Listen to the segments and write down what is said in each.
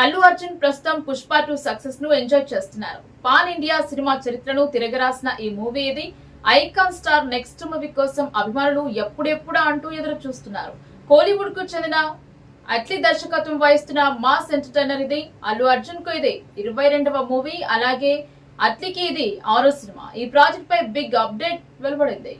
అల్లు అర్జున్ ప్రస్తుతం పుష్ప టూ సక్సెస్ను ఎంజాయ్ చేస్తున్నారు. పాన్ ఇండియా సినిమా చరిత్రను తిరగరాసిన ఈ మూవీ ఇది ఐకాన్ స్టార్ నెక్స్ట్ మూవీ కోసం అభిమానులు ఎప్పుడెప్పుడా అంటూ ఎదురు చూస్తున్నారు కోలీవుడ్కు చెందిన అట్లీ దర్శకత్వం వహిస్తున్న మాస్ ఎంటర్టైనర్ ఇది అల్లు అర్జున్కు ఇది. ఇరవై రెండవ మూవీ అలాగే అట్లీకి ఇది ఆరో సినిమా. ఈ ప్రాజెక్ట్ పై బిగ్ అప్డేట్ వెలువడింది.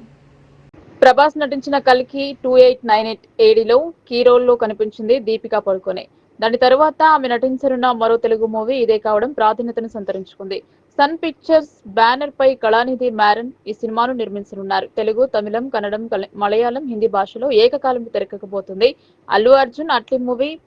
ప్రభాస్ నటించిన కల్కి టూ ఎయిట్ నైన్ ఎయిట్ ఏడిలో కీ రోల్లో కనిపించింది దీపికా పడుకోనే. దాని తరువాత ఆమె నటించనున్న మరో తెలుగు మూవీ ఇదే కావడం ప్రాధాన్యతను సంతరించుకుంది. సన్ పిక్చర్స్ బ్యానర్ పై కళానిధి మ్యారన్ ఈ సినిమాను నిర్మించనున్నారు. తెలుగు తమిళం కన్నడం కల- మలయాళం హిందీ భాషలో ఏకకాలంలో తెరకెక్కబోతుంది. అల్లు అర్జున్ అట్లీ మూవీ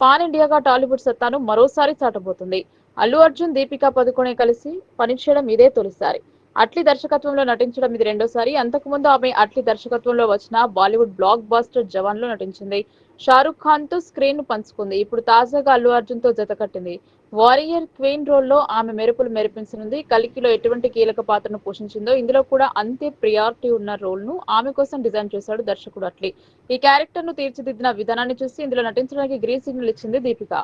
పాన్ ఇండియాగా టాలీవుడ్ సత్తాను మరోసారి చాటబోతుంది. అల్లు అర్జున్ దీపికా పదుకొనే కలిసి పనిచేయడం ఇదే తొలిసారి. అట్లీ దర్శకత్వంలో నటించడం ఇది రెండోసారి. అంతకుముందు ఆమె అట్లీ దర్శకత్వంలో వచ్చిన బాలీవుడ్ బ్లాక్ బాస్టర్ జవాన్లో నటించింది. షారుఖ్ ఖాన్తో స్క్రీన్ పంచుకుంది. ఇప్పుడు తాజాగా అల్లు అర్జున్తో జతకట్టింది వారియర్ క్వీన్ రోల్లో ఆమె మెరుపులు మెరిపించనుంది. కలికిలో ఎటువంటి కీలక పాత్రను పోషించిందో ఇందులో కూడా అంతే ప్రియారిటీ ఉన్న రోల్ను ఆమె కోసం డిజైన్ చేశాడు దర్శకుడు అట్లీ. ఈ క్యారెక్టర్ను తీర్చిదిద్దిన విధానాన్ని చూసి ఇందులో నటించడానికి గ్రీన్ సిగ్నల్ ఇచ్చింది దీపిక.